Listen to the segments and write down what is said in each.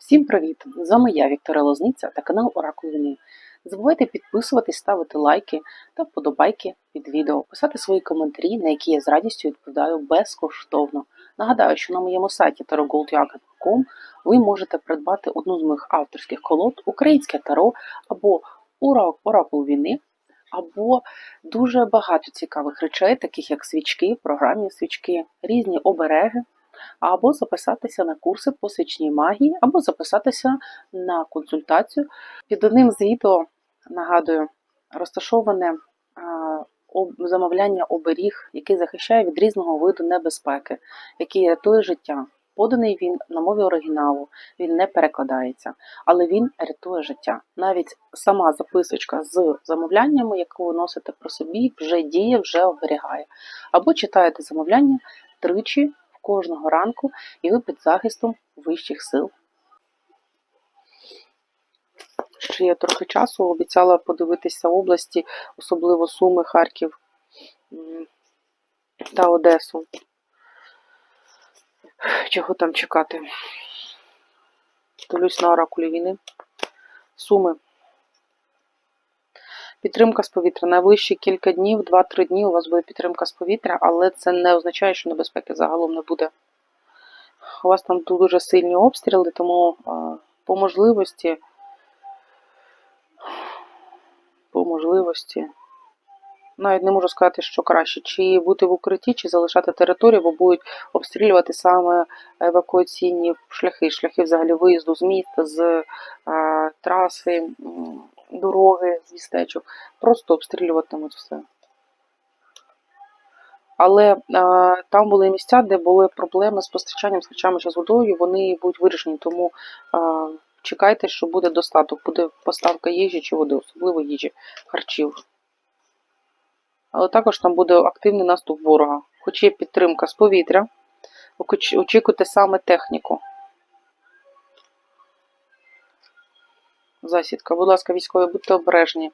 Всім привіт! З вами я, Вікторія Лозниця та канал Оракул Війни. Не забувайте підписуватись, ставити лайки та вподобайки під відео, писати свої коментарі, на які я з радістю відповідаю безкоштовно. Нагадаю, що на моєму сайті tarotgoldyaga.com ви можете придбати одну з моїх авторських колод Українське таро або Оракул війни, або дуже багато цікавих речей, таких як свічки, програмні свічки, різні обереги або записатися на курси по свічній магії, або записатися на консультацію. Під одним з відео, нагадую, розташоване замовляння оберіг, який захищає від різного виду небезпеки, який рятує життя. Поданий він на мові оригіналу, він не перекладається, але він рятує життя. Навіть сама записочка з замовляннями, яку ви носите про собі, вже діє, вже оберігає. Або читаєте замовляння тричі кожного ранку, і ви під захистом вищих сил. Ще є трохи часу, обіцяла подивитися області, особливо Суми, Харків та Одесу. Чого там чекати? Дивлюсь на оракулі війни. Суми. Підтримка з повітря. Найближчі кілька днів, 2-3 дні у вас буде підтримка з повітря, але це не означає, що небезпеки загалом не буде. У вас там дуже сильні обстріли, тому по можливості, по можливості, навіть не можу сказати, що краще, чи бути в укритті, чи залишати територію, бо будуть обстрілювати саме евакуаційні шляхи, шляхи взагалі виїзду з міста, з траси, дороги, з містечок. Просто обстрілюватимуть все. Але е, там були місця, де були проблеми з постачанням, з речами з водою, вони будуть вирішені. Тому е, чекайте, що буде достаток, буде поставка їжі чи води, особливо їжі, харчів. Але також там буде активний наступ ворога. Хоч є підтримка з повітря, очікуйте саме техніку. Засідка. Будь ласка, військові, будьте обережні.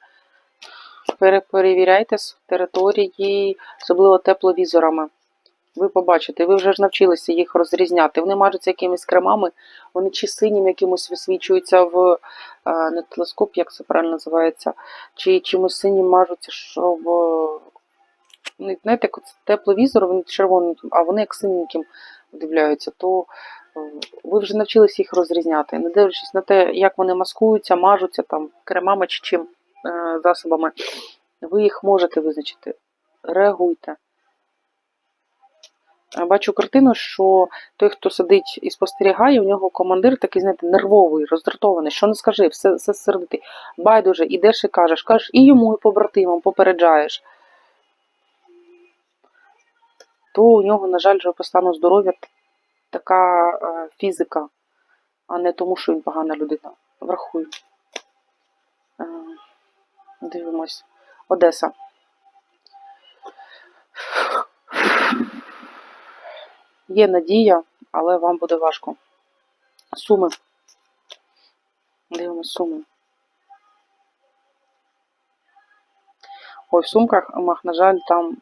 Пере- Перевіряйте території, особливо тепловізорами. Ви побачите, ви вже ж навчилися їх розрізняти. Вони мажуться якимись кремами, вони чи синім якимось висвічуються в е, не телескоп, як це правильно називається, чи чимось синім мажуться, щоб. е, ну, Знаєте, тепловізор, він червоним, а вони як синеньким дивляються, то ви вже навчилися їх розрізняти. Не дивлячись на те, як вони маскуються, мажуться там кремами чи чим е, засобами, ви їх можете визначити. Реагуйте. Бачу картину, що той, хто сидить і спостерігає, у нього командир такий, знаєте, нервовий, роздратований. Що не скажи, все, все сердитий. Байдуже, ідеш і кажеш, кажеш і йому, і побратимам попереджаєш. То у нього, на жаль, вже по стану здоров'я така е, фізика, а не тому, що він погана людина. Врахуй. Е, дивимось. Одеса. Є надія, але вам буде важко. Суми. Дивимось суми. Ой, в сумках, мах, на жаль, там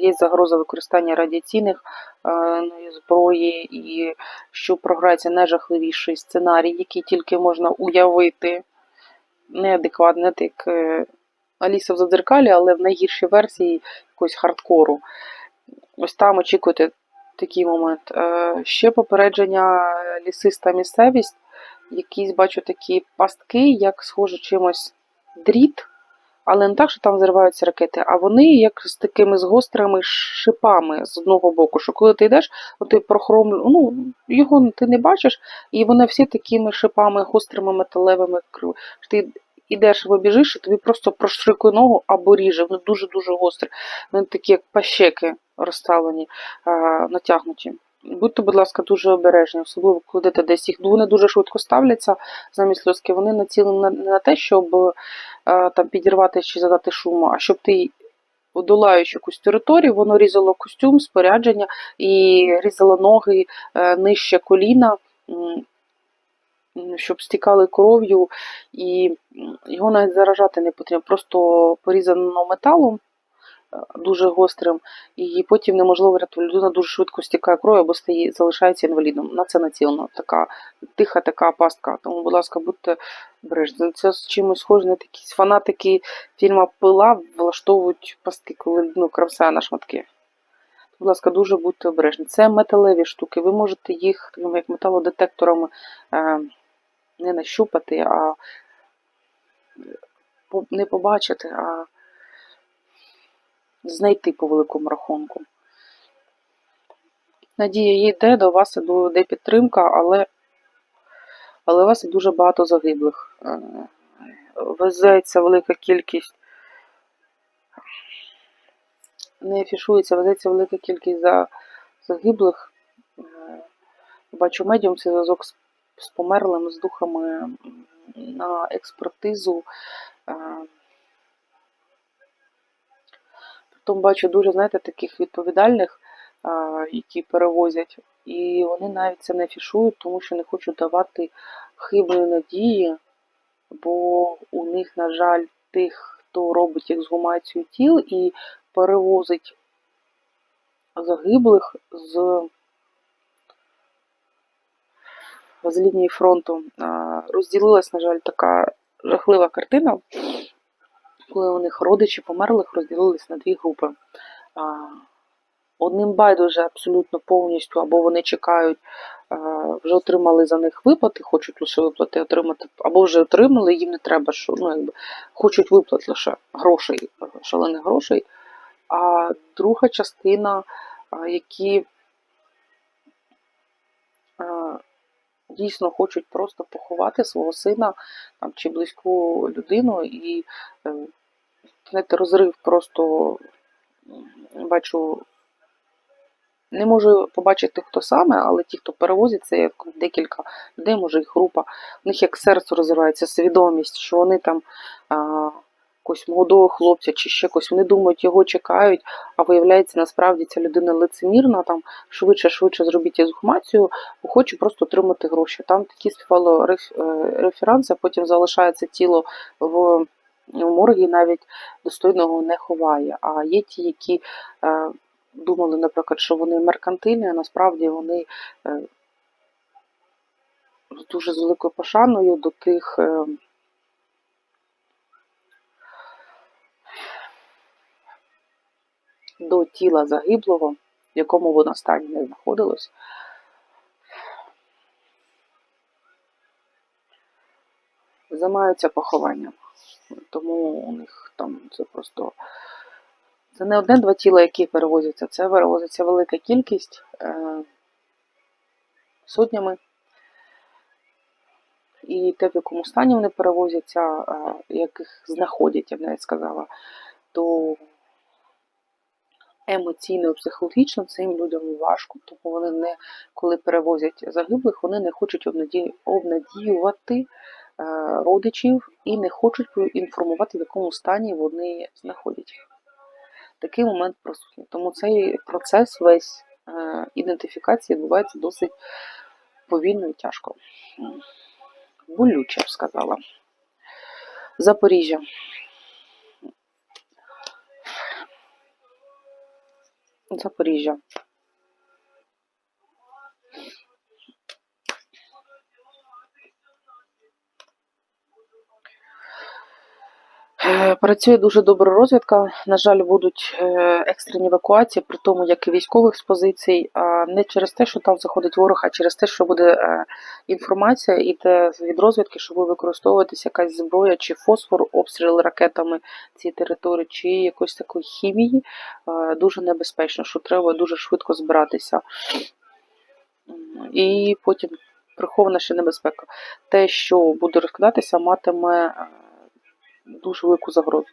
є загроза використання радіаційних е, ну, зброї, і що програється найжахливіший сценарій, який тільки можна уявити. Неадекватно, як е, Аліса в Задзеркалі, але в найгіршій версії якогось хардкору. Ось там очікуйте такий момент. Е, Ще попередження лісиста місцевість, якісь бачу такі пастки, як схоже чимось дріт, але не так, що там зриваються ракети, а вони як з такими з гострими шипами з одного боку, що коли ти йдеш, от ти прохром... ну, його ти не бачиш, і вони всі такими шипами, гострими металевими Ти йдеш або біжиш, і тобі просто проштрикує ногу або ріже. Вони дуже-дуже гострі. Вони такі, як пащеки розставлені, натягнуті. Будьте, будь ласка, дуже обережні, особливо коли йдете десь їх. Вони дуже швидко ставляться замість льоски. Вони націлені на- не на те, щоб е, там підірвати чи задати шуму, а щоб ти, долаючи якусь територію, воно різало костюм, спорядження і різало ноги е, нижче коліна, щоб стікали кров'ю, і його навіть заражати не потрібно. Просто порізано металом дуже гострим, і потім неможливо врятувати. Людина дуже швидко стікає кров або стає, залишається інвалідом. На це націлено така тиха така пастка. Тому, будь ласка, будьте бережні. Це з чимось схоже на такі фанатики фільму Пила влаштовують пастки, коли людину кравсає на шматки. Будь ласка, дуже будьте обережні. Це металеві штуки. Ви можете їх такими як металодетекторами е, не нащупати, а по- не побачити, а знайти по великому рахунку. Надія йде, до вас йде підтримка, але, але у вас є дуже багато загиблих. Е, Везеться велика кількість. Не афішується, везеться велика кількість за загиблих. Е, Бачу медіум це зв'язок з, померлими, з духами на експертизу. Е, бачу дуже, знаєте, таких відповідальних, які перевозять, і вони навіть це не афішують, тому що не хочуть давати хибної надії, бо у них, на жаль, тих, хто робить ексгумацію тіл і перевозить загиблих з, з лінії фронту, розділилась, на жаль, така жахлива картина коли у них родичі померлих розділились на дві групи. Одним байдуже абсолютно повністю, або вони чекають, вже отримали за них виплати, хочуть лише виплати отримати, або вже отримали, їм не треба, що ну, якби, хочуть виплат лише грошей, шалених грошей. А друга частина, які дійсно хочуть просто поховати свого сина там, чи близьку людину і е, знаєте, розрив просто бачу. Не можу побачити, хто саме, але ті, хто перевозить, це як декілька людей, може їх група. У них як серце розривається, свідомість, що вони там а, якогось молодого хлопця чи ще когось, вони думають, його чекають, а виявляється, насправді ця людина лицемірна, там швидше, швидше зробіть ексгумацію, бо хочу просто отримати гроші. Там такі співало реф- е, референси, потім залишається тіло в в моргі навіть достойного не ховає. А є ті, які е, думали, наприклад, що вони меркантильні, а насправді вони е, дуже з великою пошаною до тих. Е, до тіла загиблого, в якому воно стані не знаходилось. Займаються похованням. Тому у них там це просто. Це не одне-два тіла, які перевозяться, це перевозиться велика кількість е, сотнями. І те, в якому стані вони перевозяться, е, яких знаходять, я б навіть сказала, то емоційно і психологічно цим людям важко, тому вони не, коли перевозять загиблих, вони не хочуть обнадіювати родичів і не хочуть інформувати, в якому стані вони знаходять. Такий момент присутній. Тому цей процес весь е, ідентифікації відбувається досить повільно і тяжко. Болюче, б сказала. Запоріжжя. Запоріжжя. Працює дуже добра розвідка. На жаль, будуть е, екстрені евакуації, при тому, як і військових з позицій, а не через те, що там заходить ворог, а через те, що буде е, інформація іде від розвідки, що буде використовуватися якась зброя чи фосфор, обстріли ракетами цієї території, чи якоїсь такої хімії. Е, Дуже небезпечно, що треба дуже швидко збиратися. І потім прихована ще небезпека. Те, що буде розкладатися, матиме е, дуже велику загрозу.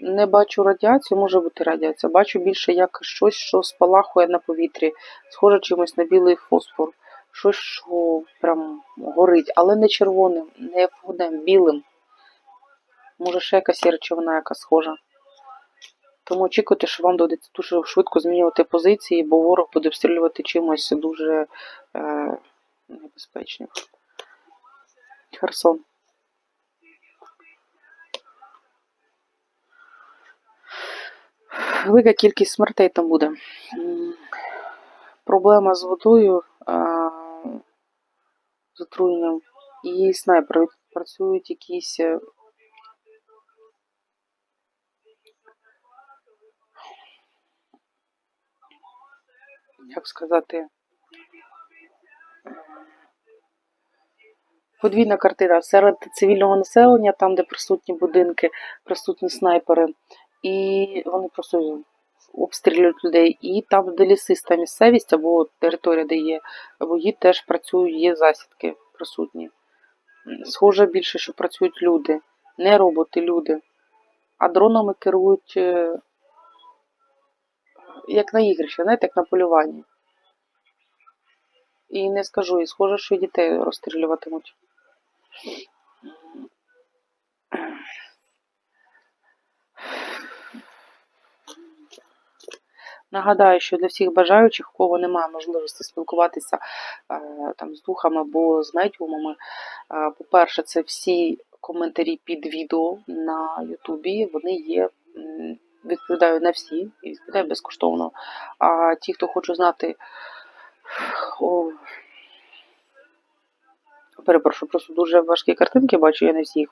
Не бачу радіацію, може бути радіація. Бачу більше як щось, що спалахує на повітрі, схоже чимось на білий фосфор, щось, що прям горить, але не червоним, не вогнем, білим. Може, ще якась речовина, яка схожа. Тому очікуйте, що вам доведеться дуже швидко змінювати позиції, бо ворог буде обстрілювати чимось дуже е, небезпечним. Херсон. Велика кількість смертей там буде. Проблема з водою, з отруєнням і снайпери працюють якісь. е, Як сказати, подвійна картина серед цивільного населення, там, де присутні будинки, присутні снайпери, і вони просто обстрілюють людей. І там, де лісиста місцевість або територія, де є бої, теж працюють, є засідки присутні. Схоже більше, що працюють люди, не роботи, люди. А дронами керують е, як на ігрищі, знаєте, як на полюванні. І не скажу, і схоже, що дітей розстрілюватимуть. Нагадаю, що для всіх бажаючих, у кого немає можливості спілкуватися е, там, з духами або з медіумами, е, по-перше, це всі коментарі під відео на Ютубі, вони є, відповідаю на всі і відповідаю безкоштовно. А ті, хто хоче знати, о, перепрошую, просто дуже важкі картинки бачу, я не всі їх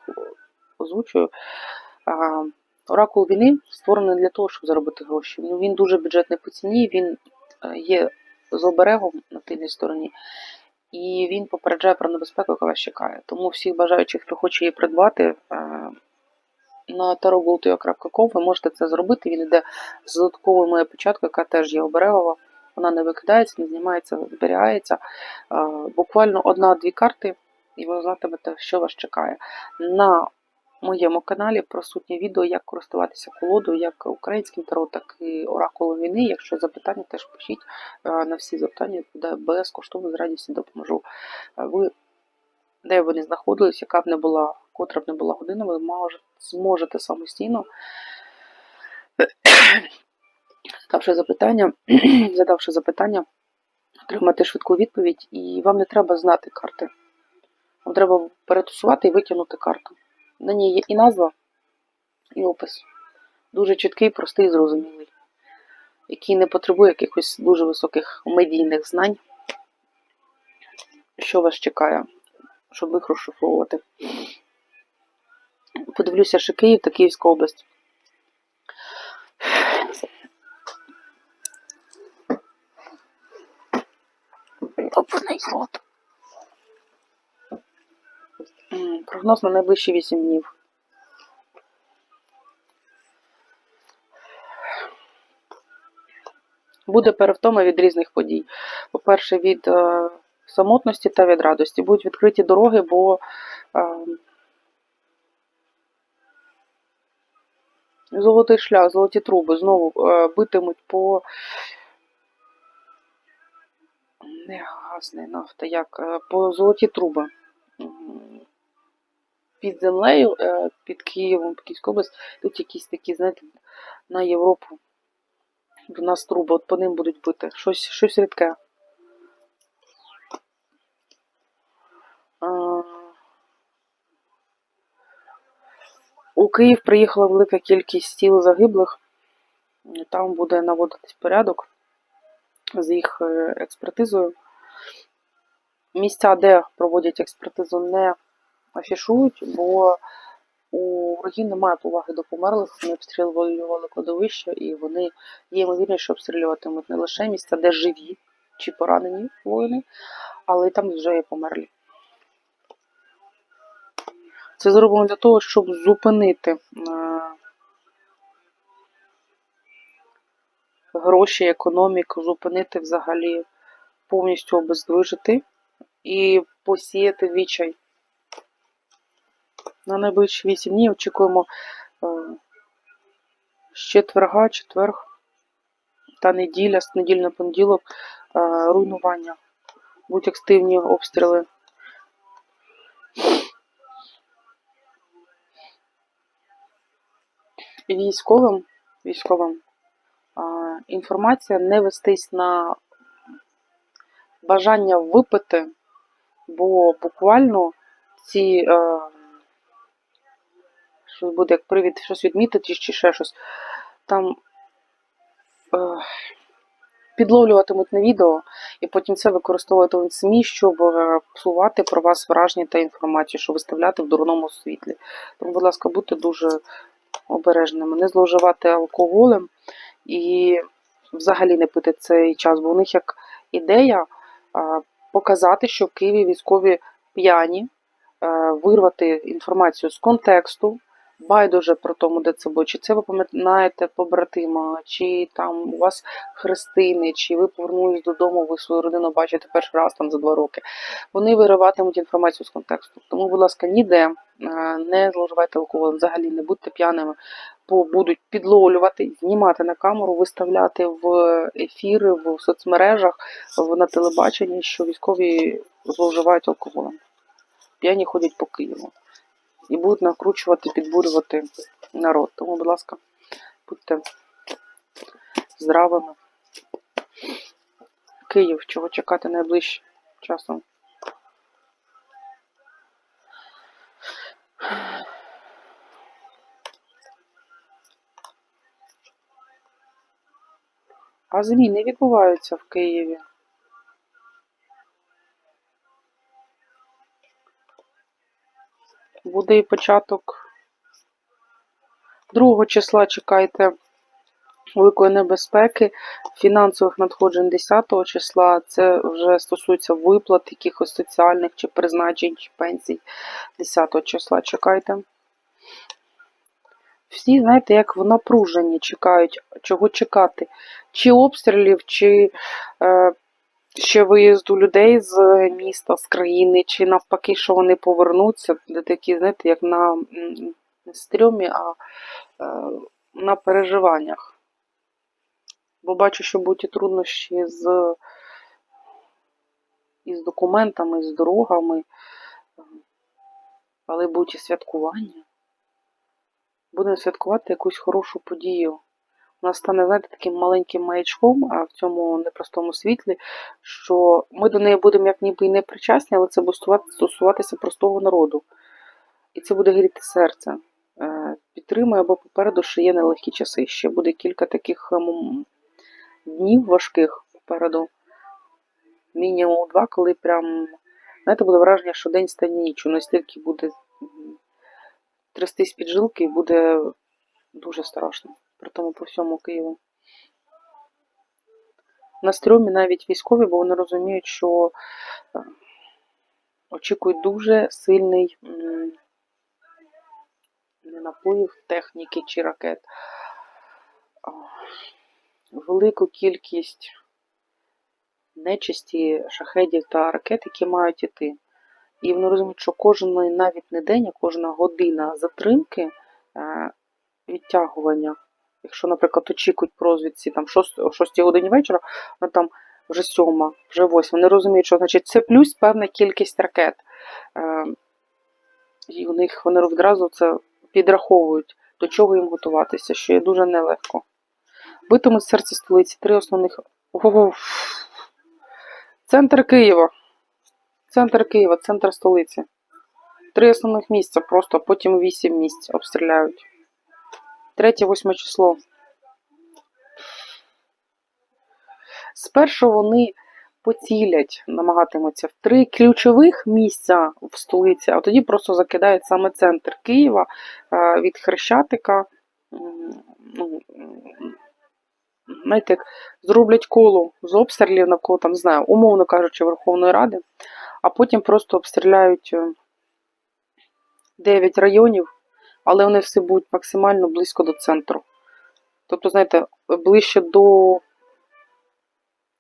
озвучую. А, Оракул війни створений для того, щоб заробити гроші. Ну, він дуже бюджетний по ціні, він е, є з оберегом на тильній стороні, і він попереджає про небезпеку, яка вас чекає. Тому всіх бажаючих, хто хоче її придбати, е, на tarotgoldio.com ви можете це зробити. Він йде з додатковою моєю початкою, яка теж є оберегова. Вона не викидається, не знімається, зберігається. Е, Буквально одна-дві карти, і ви знатимете, що вас чекає. На моєму каналі присутнє відео, як користуватися колодою, як українським таро, так і оракулом війни. Якщо запитання, теж пишіть Е, на всі запитання, відповідаю безкоштовно з радістю допоможу. Е, Ви, де ви не знаходились, яка б не була, котра б не була година, ви можете, зможете самостійно, задавши запитання, задавши запитання, отримати швидку відповідь, і вам не треба знати карти. Вам треба перетусувати і витягнути карту. На ній є і назва, і опис. Дуже чіткий, простий зрозумілий, який не потребує якихось дуже високих медійних знань, що вас чекає, щоб їх розшифровувати. Подивлюся, що Київ та Київська область. Опаний рот. Прогноз на найближчі 8 днів. Буде перевтома від різних подій. По-перше, від е, самотності та від радості. Будуть відкриті дороги, бо е, золотий шлях, золоті труби знову е, битимуть по не газ, нафта, як е, по золоті труби. Під землею, е, під Києвом, під Київською область, тут якісь такі, знаєте, на Європу. В нас труби, от по ним будуть бити. Щось, щось рідке. У Київ приїхала велика кількість тіл загиблих. Там буде наводитись порядок з їх е, експертизою. Місця, де проводять експертизу, не афішують, бо у ворогів немає поваги до померлих, вони обстрілювали кладовище, і вони є ймовірність, що обстрілюватимуть не лише місця, де живі чи поранені воїни, але й там вже є померлі. Це зроблено для того, щоб зупинити е, гроші, економіку, зупинити взагалі повністю обездвижити і посіяти відчай. На найближчі 8 днів очікуємо е, з четверга, четверг та неділя, з неділі на понеділок е, руйнування. Будуть активні обстріли. Військовим, військовим інформація не вестись на бажання випити, бо буквально ці е, щось буде як привід, щось відмітити чи ще щось. Там підловлюватимуть на відео, і потім це використовуватимуть СМІ, щоб е, псувати про вас враження та інформацію, щоб виставляти в дурному світлі. Тому, будь ласка, будьте дуже обережними, не зловживати алкоголем і взагалі не пити цей час, бо у них як ідея а, показати, що в Києві військові п'яні, е, вирвати інформацію з контексту, байдуже про тому, де це було, чи це ви пам'ятаєте побратима, чи там у вас хрестини, чи ви повернулись додому, ви свою родину бачите перший раз там за два роки. Вони вириватимуть інформацію з контексту. Тому, будь ласка, ніде е, не зловживайте алкоголем, взагалі не будьте п'яними, бо будуть підловлювати, знімати на камеру, виставляти в ефіри, в соцмережах, на телебаченні, що військові зловживають алкоголем. П'яні ходять по Києву і будуть накручувати, підбурювати народ. Тому, будь ласка, будьте здравими. Київ, чого чекати найближчим часом. А зміни відбуваються в Києві. Буде і початок 2 числа чекайте великої небезпеки, фінансових надходжень 10 числа. Це вже стосується виплат якихось соціальних чи призначень, чи пенсій 10 числа чекайте. Всі, знаєте, як в напруженні чекають, чого чекати. Чи обстрілів, чи е, ще виїзду людей з міста, з країни, чи навпаки, що вони повернуться, де такі, знаєте, як на не стрьомі, а е, на переживаннях. Бо бачу, що будуть і труднощі з із документами, з дорогами, але будуть і святкування. Будемо святкувати якусь хорошу подію. Вона стане, знаєте, таким маленьким маячком в цьому непростому світлі, що ми до неї будемо як ніби і не причасні, але це буде стосуватися простого народу. І це буде гріти серце. Е, Підтримує, бо попереду ще є нелегкі часи. Ще буде кілька таких ем, днів важких попереду. Мінімум два, коли прям, знаєте, буде враження, що день стане ніччю. Настільки буде трястись під жилки і буде дуже страшно. При тому по всьому Києву. На стрьомі навіть військові, бо вони розуміють, що е, очікують дуже сильний не наплив техніки чи ракет. Велику кількість нечисті шахедів та ракет, які мають іти. І вони розуміють, що кожен навіть не день, а кожна година затримки е, відтягування. Якщо, наприклад, очікують по розвідці там о 6 годині вечора, вона там вже 7, вже 8. Вони розуміють, що значить це плюс певна кількість ракет. Е, і у них вони відразу це підраховують, до чого їм готуватися, що є дуже нелегко. Битимуть серце столиці, три основних. Ого. Центр Києва. Центр Києва, центр столиці. Три основних місця, просто потім вісім місць обстріляють. Третє, восьме число. Спершу вони поцілять, намагатимуться в три ключових місця в столиці, а тоді просто закидають саме центр Києва е, від Хрещатика. Ну, знаєте, як зроблять коло з обстрілів навколо, там, знаю, умовно кажучи, Верховної Ради, а потім просто обстріляють 9 районів, але вони всі будуть максимально близько до центру. Тобто, знаєте, ближче до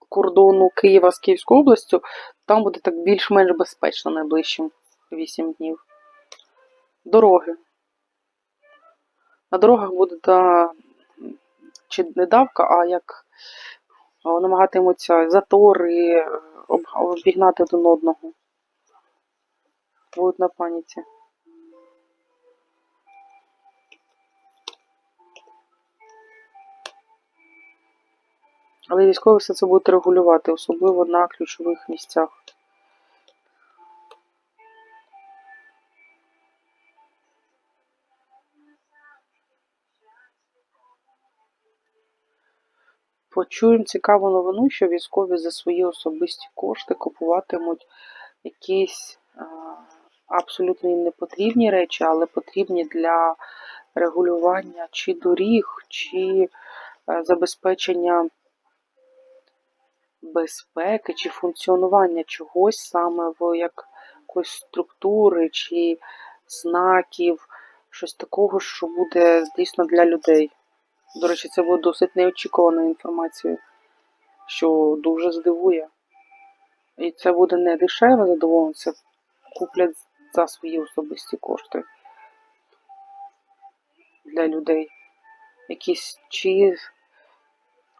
кордону Києва з Київською областю, там буде так більш-менш безпечно найближчим 8 днів. Дороги. На дорогах буде та, чи не давка, а як намагатимуться затори е, обігнати один одного. Будуть на паніці. Але військові все це будуть регулювати, особливо на ключових місцях. Почуємо цікаву новину, що військові за свої особисті кошти купуватимуть якісь абсолютно їм не потрібні речі, але потрібні для регулювання чи доріг, чи е, забезпечення безпеки, чи функціонування чогось саме в якоїсь структури, чи знаків, щось такого, що буде дійсно для людей. До речі, це буде досить неочікуваною інформацією, що дуже здивує. І це буде не дешеве задоволення, це куплять за свої особисті кошти для людей. Якісь чи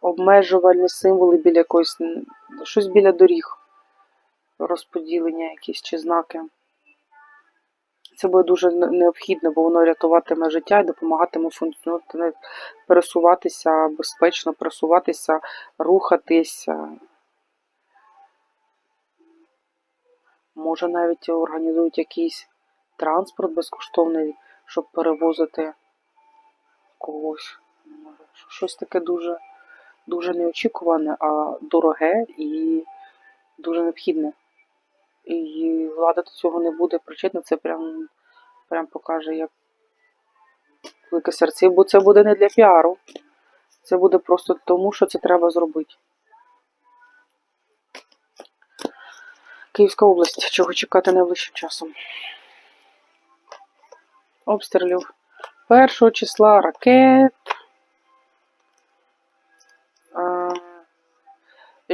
обмежувальні символи біля якоїсь, щось біля доріг, розподілення якісь чи знаки. Це буде дуже не- необхідно, бо воно рятуватиме життя і допомагатиме функціонувати, пересуватися безпечно, пересуватися, рухатися. Може навіть організують якийсь транспорт безкоштовний, щоб перевозити когось. Щось таке дуже, дуже неочікуване, а дороге і дуже необхідне. І влада до цього не буде причетна, це прям, прям покаже як велике серце. Бо це буде не для піару. Це буде просто тому, що це треба зробити. Київська область. Чого чекати найближчим часом? Обстрілів. Першого числа ракет.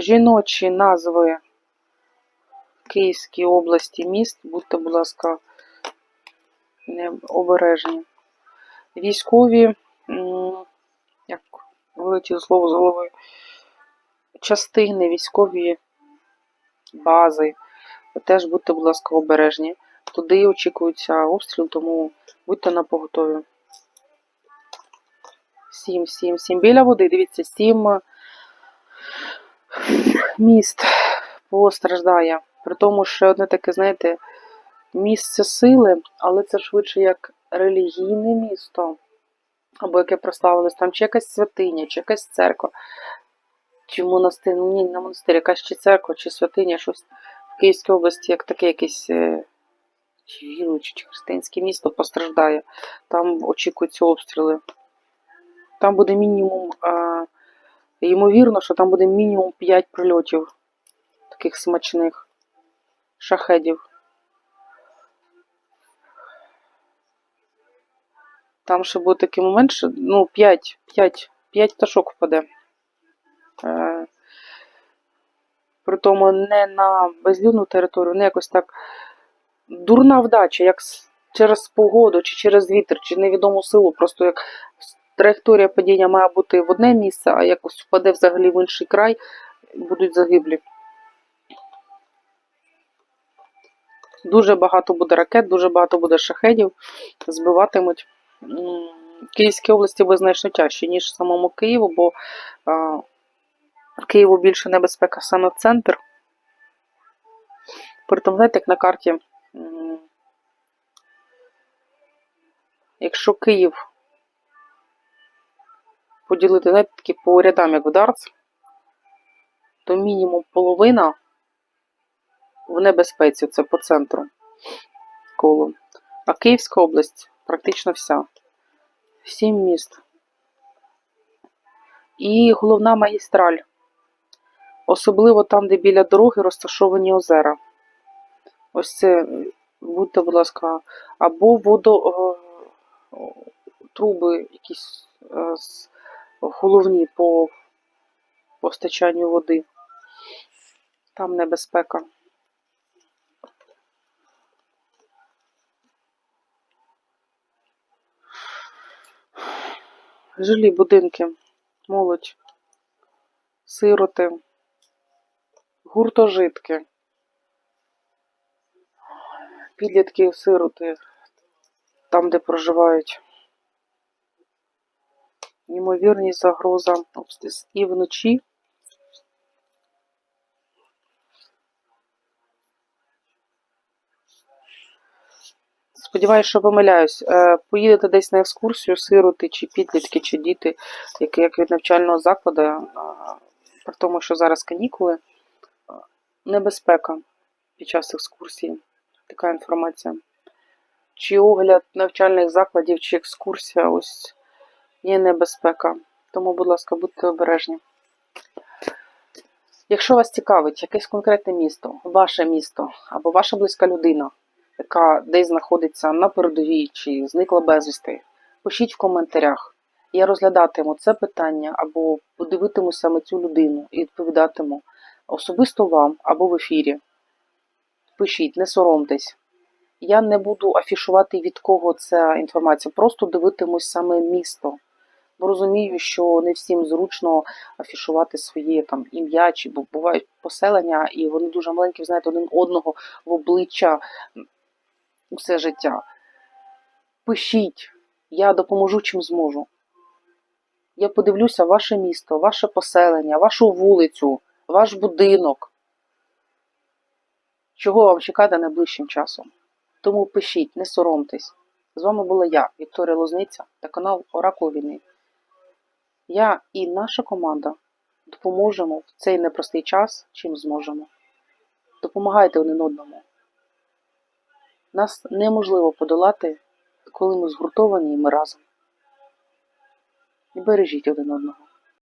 Жіночі назви Київській області міст. Будьте, будь ласка, обережні. Військові, як вилетіло слово з голови, частини, військові бази. Теж будьте, будь ласка, обережні. Туди очікується обстріл, тому будьте на поготові. Сім, сім, сім. Біля води, дивіться, сім е, міст постраждає. При тому, що одне таке, знаєте, місце сили, але це швидше як релігійне місто. Або яке прославилось там чи якась святиня, чи якась церква, чи монастир, ну ні, не монастир, якась чи церква, чи святиня, щось в Київській області, як таке якесь е, чи віруюче, чи християнське місто постраждає. Там очікуються обстріли. Там буде мінімум, е, ймовірно, що там буде мінімум 5 прильотів таких смачних шахедів. Там ще буде такий момент, що ну, 5, 5, 5 пташок впаде. Е, при тому не на безлюдну територію, не якось так дурна вдача, як через погоду, чи через вітер, чи невідому силу. Просто як траєкторія падіння має бути в одне місце, а якось впаде взагалі в інший край, будуть загиблі. Дуже багато буде ракет, дуже багато буде шахедів, збиватимуть. Київській області буде значно тяжче, ніж самому Києву, бо а, Києву більше небезпека саме в центр. Притом, знаєте, як на карті, якщо Київ поділити, знаєте, такі по рядам, як в Дартс, то мінімум половина в небезпеці, це по центру коло. А Київська область практично вся. Сім міст. І головна магістраль. Особливо там, де біля дороги розташовані озера. Ось це, будьте, будь ласка, або водо, е, якісь е, головні по постачанню води. Там небезпека. Жилі будинки, молодь, сироти, гуртожитки, підлітки, сироти, там, де проживають. Ймовірність загроза і вночі. Сподіваюсь, що помиляюсь. Е, Поїдете десь на екскурсію, сироти, чи підлітки, чи діти, як від навчального закладу, е, при тому, що зараз канікули, е, небезпека під час екскурсії. Така інформація. Чи огляд навчальних закладів, чи екскурсія, ось є небезпека. Тому, будь ласка, будьте обережні. Якщо вас цікавить якесь конкретне місто, ваше місто або ваша близька людина, яка десь знаходиться на передовій чи зникла безвісти, пишіть в коментарях. Я розглядатиму це питання або подивитиму саме цю людину і відповідатиму особисто вам або в ефірі. Пишіть, не соромтесь. Я не буду афішувати від кого ця інформація, просто дивитимусь саме місто. Бо розумію, що не всім зручно афішувати своє там ім'я, чи бувають поселення, і вони дуже маленькі, знаєте, один одного в обличчя усе життя. Пишіть, я допоможу чим зможу. Я подивлюся ваше місто, ваше поселення, вашу вулицю, ваш будинок. Чого вам чекати найближчим часом? Тому пишіть, не соромтесь. З вами була я, Вікторія Лозниця та канал Оракул війни. Я і наша команда допоможемо в цей непростий час, чим зможемо. Допомагайте один одному. Нас неможливо подолати, коли ми згуртовані і ми разом. Бережіть один одного.